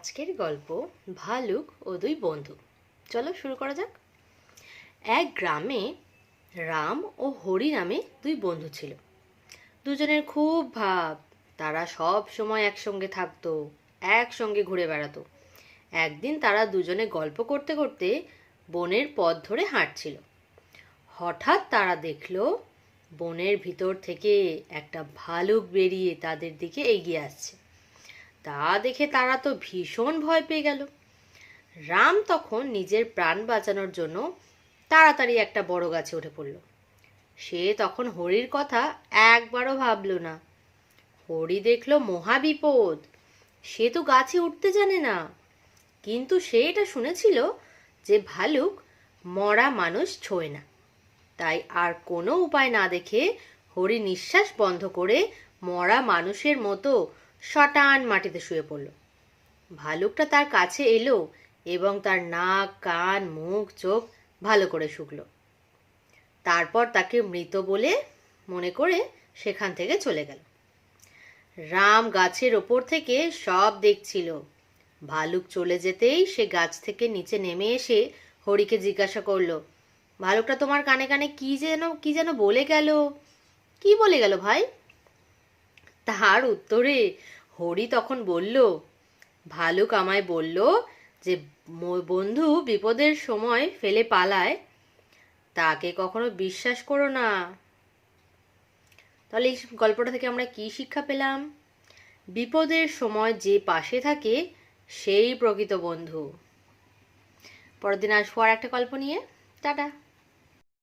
আজকের গল্প ভালুক ও দুই বন্ধু। চলো শুরু করা যাক। এক গ্রামে রাম ও হরি নামে দুই বন্ধু ছিল। দুজনের খুব ভাব। তারা সব সময় একসঙ্গে থাকতো, একসঙ্গে ঘুরে বেড়াতো। একদিন তারা দুজনে গল্প করতে করতে বনের পথ ধরে হাঁটছিল। হঠাৎ তারা দেখল, বনের ভিতর থেকে একটা ভালুক বেরিয়ে তাদের দিকে এগিয়ে আসছে। তা দেখে তারা তো ভীষণ ভয় পেয়ে গেল। রাম তখন নিজের প্রাণ বাঁচানোর জন্য তাড়াতাড়ি একটা বড় গাছে উঠে পড়ল। সে তখন হরির কথা একবারও ভাবল না। হরি দেখল মহাবিপদ সে তো গাছে উঠতে জানে না। কিন্তু সে এটা শুনেছিল যে ভালুক মরা মানুষ ছোঁয় না। তাই আর কোনো উপায় না দেখে হরি নিঃশ্বাস বন্ধ করে মরা মানুষের মতো শটান মাটিতে শুয়ে পড়ল। ভালুকটা তার কাছে এলো এবং তার নাক, কান, মুখ, চোখ ভালো করে শুকলো। তারপর তাকে মৃত বলে মনে করে সেখান থেকে চলে গেল। রাম গাছের ওপর থেকে সব দেখছিল। ভালুক চলে যেতেই সে গাছ থেকে নিচে নেমে এসে হরিকে জিজ্ঞাসা করল, ভালুকটা তোমার কানে কানে কি যেন কি যেন বলে গেল? কি বলে গেল ভাই? তাহার উত্তরে হরি তখন বলল, ভালুক আমায় বলল যে বন্ধু বিপদের সময় ফেলে পালায়। তাকে কখনো বিশ্বাস করো না। তাহলে এই গল্পটা থেকে আমরা কি শিক্ষা পেলাম? বিপদের সময় যে পাশে থাকে, সেই প্রকৃত বন্ধু। পরের দিন আসব আর একটা গল্প নিয়ে। টাটা।